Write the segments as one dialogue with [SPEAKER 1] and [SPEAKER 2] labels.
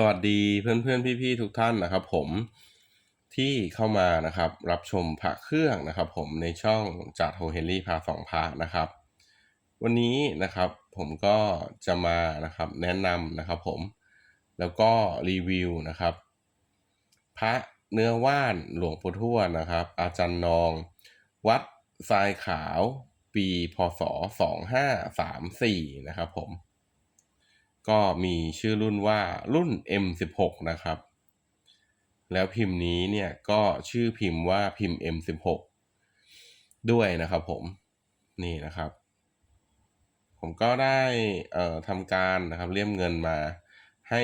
[SPEAKER 1] สวัสดีเพื่อนๆพี่ๆทุกท่านนะครับ ผมที่เข้ามานะครับรับชมพระเครื่องนะครับ ผมในช่องจากโฮเฮนรี่พาสองพระนะครับ วันนี้นะครับผมก็จะมานะครับแนะนำนะครับผมแล้วก็รีวิวนะครับ พระเนื้อว่านหลวงปู่ทวดนะครับ อาจารย์นอง วัดทรายขาว ปีพศ 2534 นะครับผม ก็มีชื่อรุ่นว่ารุ่น M16 นะครับ แล้วพิมพ์นี้เนี่ยก็ชื่อพิมพ์ว่าพิมพ์ M16 ด้วยนะครับผมนี่นะครับ ผมก็ได้เอ่อทำการนะครับเลี่ยมเงินมาให้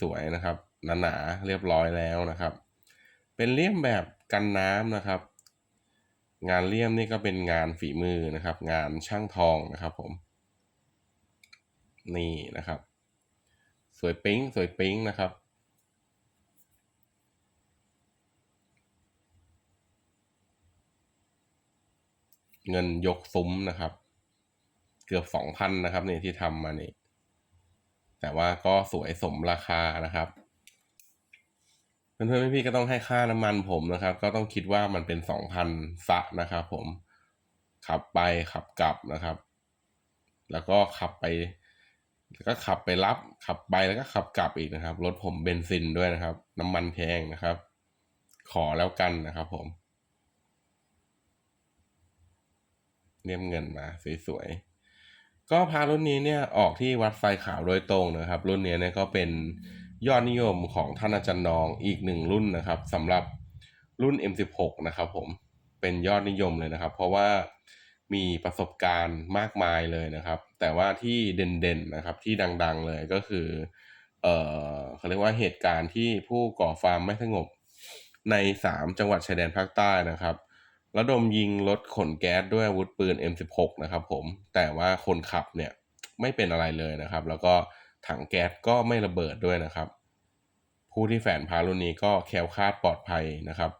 [SPEAKER 1] สวยๆนะครับหนาๆเรียบร้อยแล้วนะครับ เป็นเลี่ยมแบบกันน้ำนะครับ งานเลี่ยมนี่ก็เป็นงานฝีมือนะครับ งานช่างทองนะครับผมนี่นะครับ สวยปิ๊งสวยปิ๊งนะครับ เงินยกซุ้มนะครับ เกือบสองพันนะครับเนี่ยที่ทำมานี่แต่ว่าก็สวยสมราคานะครับเพื่อนๆพี่ๆก็ต้องให้ค่าน้ำมันผมนะครับ ก็ต้องคิดว่ามันเป็นสองพันซะนะครับผมขับไปขับกลับนะครับ แล้วก็ขับไป แล้วก็ขับไปรับขับไปแล้วก็ขับกลับอีกนะครับ รถผมเบนซินด้วยนะครับ น้ำมันแพงนะครับ ขอแล้วกันนะครับผมเลี่ยมเงินมาสวยๆ ก็พารุ่นนี้เนี่ยออกที่วัดไฟขาวโดยตรงนะครับ รุ่นนี้เนี่ยก็เป็นยอดนิยมของท่านอาจารย์นองอีกหนึ่งรุ่นนะครับสำหรับรุ่น M16 นะครับผมเป็นยอดนิยมเลยนะครับ เพราะว่า มีประสบการณ์มากมายเลยนะครับ แต่ว่าที่เด่นๆนะครับที่ดังๆเลยก็คือเออเขาเรียกว่าเหตุการณ์ที่ผู้ก่อฟาร์มไม่สงบใน 3 จังหวัดชายแดนภาคใต้นะครับระดมยิงรถขนแก๊สด้วยอาวุธปืน M16 นะครับผมแต่ว่าคนขับเนี่ยไม่เป็นอะไรเลยนะครับ แล้วก็ถังแก๊สก็ไม่ระเบิดด้วยนะครับ ผู้ที่แฝนพารุ่นนี้ก็แคล้วคลาดปลอดภัยนะครับ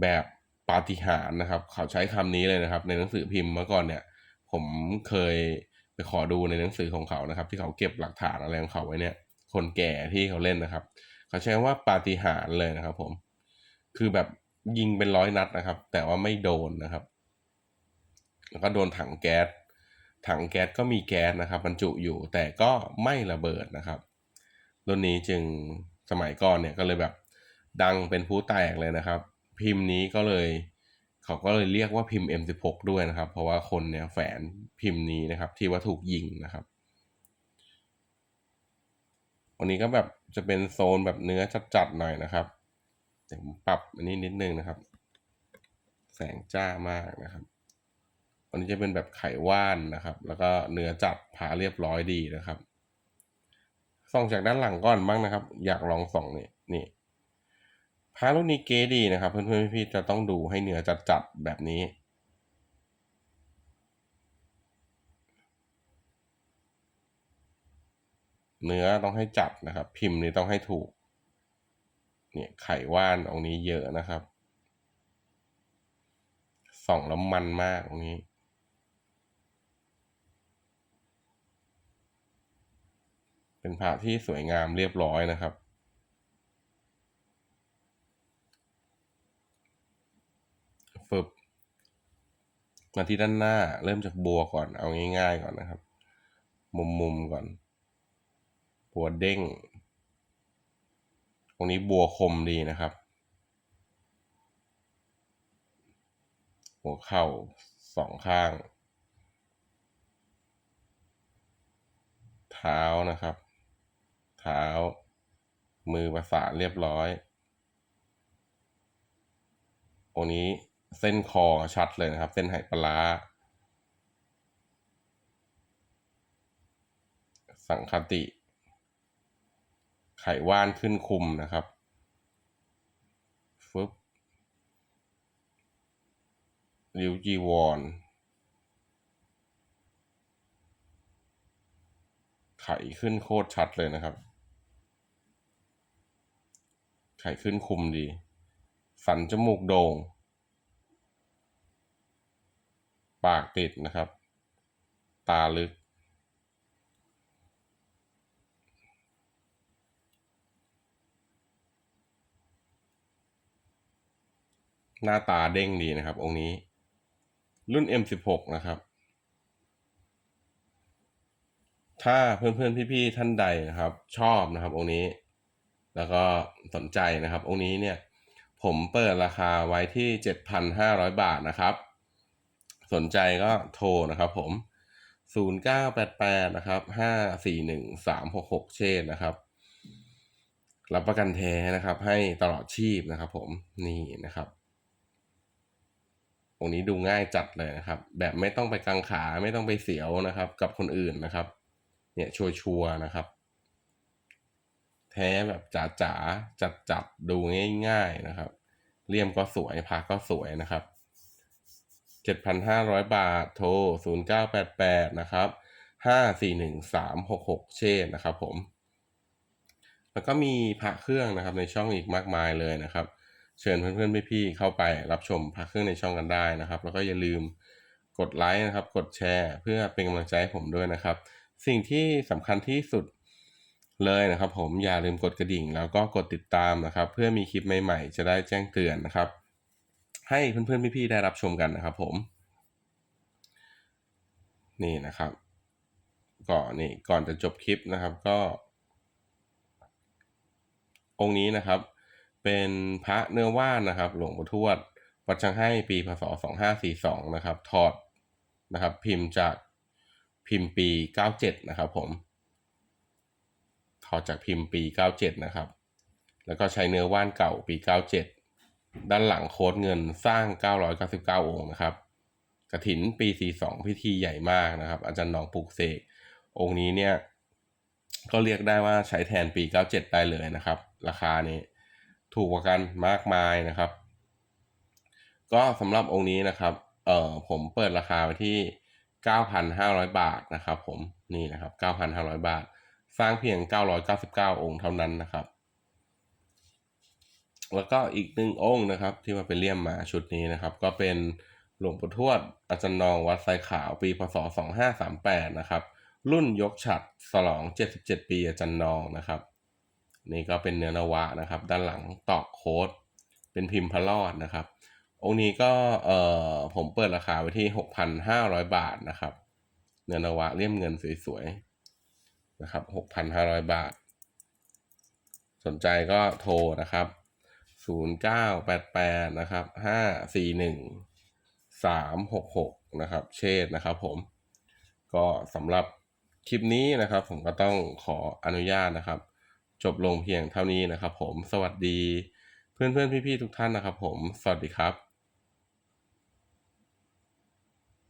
[SPEAKER 1] แบบ ปาฏิหาริย์นะครับ เขาใช้คำนี้เลยนะครับ ในหนังสือพิมพ์เมื่อก่อนเนี่ย ผมเคยไปขอดูในหนังสือของเขานะครับ ที่เขาเก็บหลักฐานอะไรของเขาไว้เนี่ย คนแก่ที่เขาเล่นนะครับ เขาใช้ว่าปาฏิหาริย์เลยนะครับ ผม คือแบบยิงเป็นร้อยนัดนะครับ แต่ว่าไม่โดนนะครับ แล้วก็โดนถังแก๊สถังแก๊สก็มีแก๊สนะครับบรรจุอยู่แต่ก็ไม่ระเบิดนะครับรุ่นนี้จึงสมัยก่อนเนี่ยก็เลยแบบดังเป็นผู้แตกเลยนะครับ พิมพ์นี้ก็เลย เขาก็เลยเรียกว่าพิมพ์ M16 ด้วยนะครับ เพราะว่าคนเนี่ยแฝนพิมพ์นี้นะครับ ที่ว่าถูกยิงนะครับวันนี้ก็แบบจะเป็นโซนแบบเนื้อจัดๆหน่อยนะครับเดี๋ยวผมปรับอันนี้นิดนึงนะครับ แสงจ้ามากนะครับวันนี้จะเป็นแบบไขว่านนะครับ แล้วก็เนื้อจัดผ่าเรียบร้อยดีนะครับ ส่องจากด้านหลังก่อนบ้างนะครับ อยากลองส่องนี่นี่ พารุ่นนี้เก๋ดีนะครับ เพื่อนๆพี่ๆจะต้องดูให้เนื้อจัดๆแบบนี้เนื้อต้องให้จัดนะครับ พิมพ์นี้ต้องให้ถูก เนี่ยไข่ว่านองนี้เยอะนะครับส่องแล้วมันมากตรงนี้ เป็นพระที่สวยงามเรียบร้อยนะครับ ฝึบมาที่ด้านหน้า เริ่มจากบัวก่อน เอาง่ายๆก่อนนะครับ มุมๆก่อน บัวเด้ง ตรงนี้บัวคมดีนะครับ หัวเข่าสองข้าง เท้านะครับ เท้า มือประสานเรียบร้อยตรงนี้ เส้นคอชัดเลยนะครับ เส้นไหปลาสังคติ ไขว่านขึ้นคุมนะครับฟึบริวจีวอนไขขึ้นโคตรชัดเลยนะครับ ไขขึ้นคุมดี สันจมูกโดง่ง ปากติดนะครับ ตาลึก หน้าตาเด้งดีนะครับ องค์นี้ รุ่น M16 นะครับ ถ้าเพื่อนๆพี่ๆท่านใดนะครับ ชอบนะครับ องค์นี้ แล้วก็สนใจนะครับ องค์นี้เนี่ยผมเปิดราคาไว้ที่ 7,500 บาทนะครับ สนใจก็โทรนะครับผม 0988 นะครับ 541 366 เชษนะครับ รับประกันแท้นะครับ ให้ตลอดชีพนะครับผม นี่นะครับองนี้ดูง่ายจัดเลยนะครับ แบบไม่ต้องไปกังขาไม่ต้องไปเสียวนะครับ กับคนอื่นนะครับ เนี่ยชัวร์ๆนะครับ แท้แบบจ๋าๆจัดๆดูง่าย ๆนะครับ เลี่ยมก็สวยพาก็สวยนะครับ 7,500 บาท โทร 0988 นะครับ 541 366 เชษนะครับผม แล้วก็มีพระเครื่องนะครับในช่องอีกมากมายเลยนะครับ เชิญเพื่อนๆพี่ๆเข้าไปรับชมพระเครื่องในช่องกันได้นะครับ แล้วก็อย่าลืมกดไลค์นะครับ กดแชร์เพื่อเป็นกำลังใจให้ผมด้วยนะครับ สิ่งที่สำคัญที่สุดเลยนะครับ ผมอย่าลืมกดกระดิ่ง แล้วก็กดติดตามนะครับ เพื่อมีคลิปใหม่ๆ จะได้แจ้งเตือนนะครับ ให้เพื่อนๆพี่ๆได้รับชมกันนะครับผม นี่นะครับก่อนนี่ก่อนจะจบคลิปนะครับก็ องค์นี้นะครับ เป็นพระเนื้อว่านนะครับ หลวงปู่ทวด วัดชังให้ปีพศ2542นะครับ ถอดนะครับ พิมพ์จากพิมพ์ปี 97 นะครับผม ถอดจากพิมพ์ปี 97 นะครับ แล้วก็ใช้เนื้อว่านเก่าปี 97 ด้านหลังโค้ดเงินสร้าง 999 องค์นะครับกระถินปี 42 พิธีใหญ่มากนะครับ อาจารย์หนองปลูกเสกองค์นี้เนี่ยก็เรียกได้ว่าใช้แทนปี 97 ได้เลยนะครับ ราคานี้ถูกกว่ากันมากมายนะครับ ก็สำหรับองค์นี้นะครับเอ่อผมเปิดราคาไว้ที่ 9,500 บาทนะครับ ผมนี่นะครับ 9,500 บาท สร้างเพียง 999 องค์เท่านั้นนะครับ แล้วก็อีกหนึ่งองค์นะครับ ที่มาเป็นเลี่ยมมาชุดนี้นะครับ ก็เป็นหลวงปู่ทวดอาจารย์นองวัดไซขาวปีพศ 2538 นะครับ รุ่นยกฉัดสลอง 77 ปีอาจารย์นองนะครับ นี่ก็เป็นเนื้อนวะนะครับ ด้านหลังตอกโค้ดเป็นพิมพ์พระรอดนะครับ องค์นี้ก็เอ่อผมเปิดราคาไว้ที่ 6,500 บาทนะครับ เนื้อนวะเลี่ยมเงินสวยๆนะครับ 6,500 บาท สนใจก็โทรนะครับ ศูนย์เก้าแปดแปดนะครับห้าสี่หนึ่งสามหกหกนะครับ เชษนะครับผม ก็สำหรับคลิปนี้นะครับ ผมก็ต้องขออนุญาตนะครับ จบลงเพียงเท่านี้นะครับ ผมสวัสดีเพื่อนเพี่ๆทุกท่านนะครับ ผมสวัสดีครับ